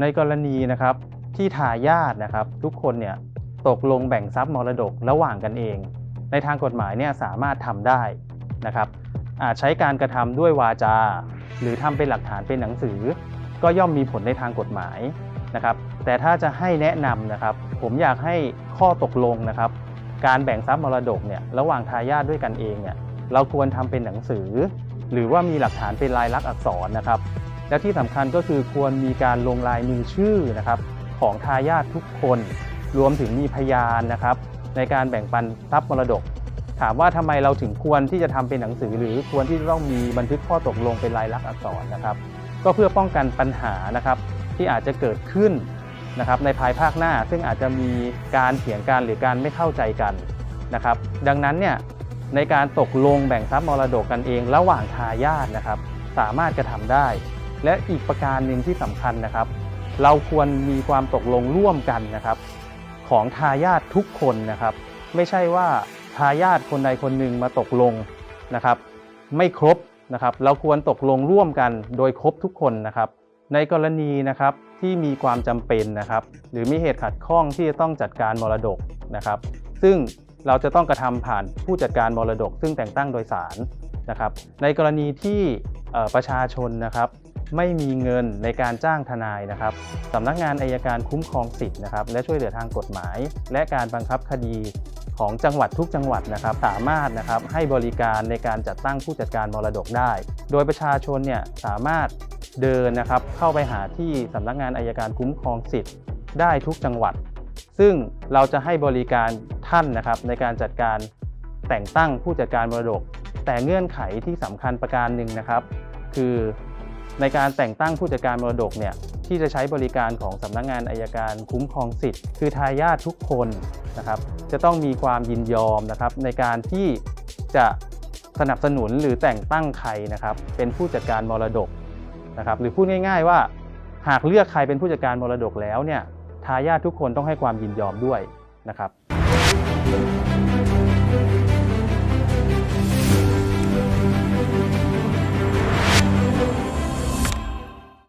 ในกรณีนะครับที่ทายาทนะครับทุกคนเนี่ยตกลงแบ่งทรัพย์มรดกระหว่างกันเอง ในทางกฎหมายเนี่ยสามารถทำได้นะครับอาจใช้การกระทำด้วยวาจา หรือทำเป็นหลักฐานเป็นหนังสือ ก็ย่อมมีผลในทางกฎหมายนะครับแต่ถ้าจะให้แนะนำนะครับผมอยากให้ข้อตกลงนะครับ การแบ่งทรัพย์มรดกเนี่ยระหว่างทายาทด้วยกันเองเนี่ยเราควรทำเป็นหนังสือ หรือว่ามีหลักฐานเป็นลายลักษณ์อักษรนะครับ และที่สำคัญก็คือควรมีการลงลายมือชื่อนะครับของทายาททุกคน รวมถึงมีพยานนะครับในการแบ่งปันทรัพย์มรดก ถามว่าทำไมเราถึงควรที่จะทำเป็นหนังสือ หรือควรที่จะต้องมีบันทึกข้อตกลงเป็นลายลักษณ์อักษรนะครับ ก็เพื่อป้องกันปัญหานะครับที่อาจจะเกิดขึ้นนะครับในภายภาคหน้า ซึ่งอาจจะมีการเถียงกันหรือการไม่เข้าใจกันนะครับดังนั้นเนี่ยในการตกลงแบ่งทรัพย์มรดกกันเอง ระหว่างทายาทนะครับสามารถกระทำได้ และอีกประการหนึ่งที่สำคัญนะครับ เราควรมีความตกลงร่วมกันนะครับ ของทายาททุกคนนะครับ ไม่ใช่ว่าทายาทคนใดคนหนึ่งมาตกลงนะครับ ไม่ครบนะครับ เราควรตกลงร่วมกันโดยครบทุกคนนะครับ ในกรณีนะครับที่มีความจำเป็นนะครับ หรือมีเหตุขัดข้องที่จะต้องจัดการมรดกนะครับ ซึ่งเราจะต้องกระทำผ่านผู้จัดการมรดก ซึ่งแต่งตั้งโดยศาลนะครับ ในกรณีที่ประชาชนนะครับ ไม่มีเงินในการจ้างทนายนะครับสำนักงานอายการคุ้มครองสิทธิ์นะครับและช่วยเหลือทางกฎหมาย และการบังคับคดีของจังหวัดทุกจังหวัดนะครับสามารถนะครับให้บริการในการจัดตั้งผู้จัดการมรดกได้ โดยประชาชนเนี่ยสามารถเดินนะครับเข้าไปหาที่สำนักงานอายการคุ้มครองสิทธิ์ได้ทุกจังหวัด ซึ่งเราจะให้บริการท่านนะครับในการจัดการแต่งตั้งผู้จัดการมรดก แต่เงื่อนไขที่สำคัญประการหนึ่งนะครับ คือ ในการแต่งตั้งผู้จัดการมรดกเนี่ยที่จะใช้บริการของสำนักงานอายการคุ้มครองสิทธิ์ คือทายาททุกคนนะครับจะต้องมีความยินยอมนะครับในการที่จะสนับสนุนหรือแต่งตั้งใครนะครับเป็นผู้จัดการมรดกนะครับหรือพูดง่าย ๆ ว่า หากเลือกใครเป็นผู้จัดการมรดกแล้วเนี่ยทายาททุกคนต้องให้ความยินยอมด้วยนะครับ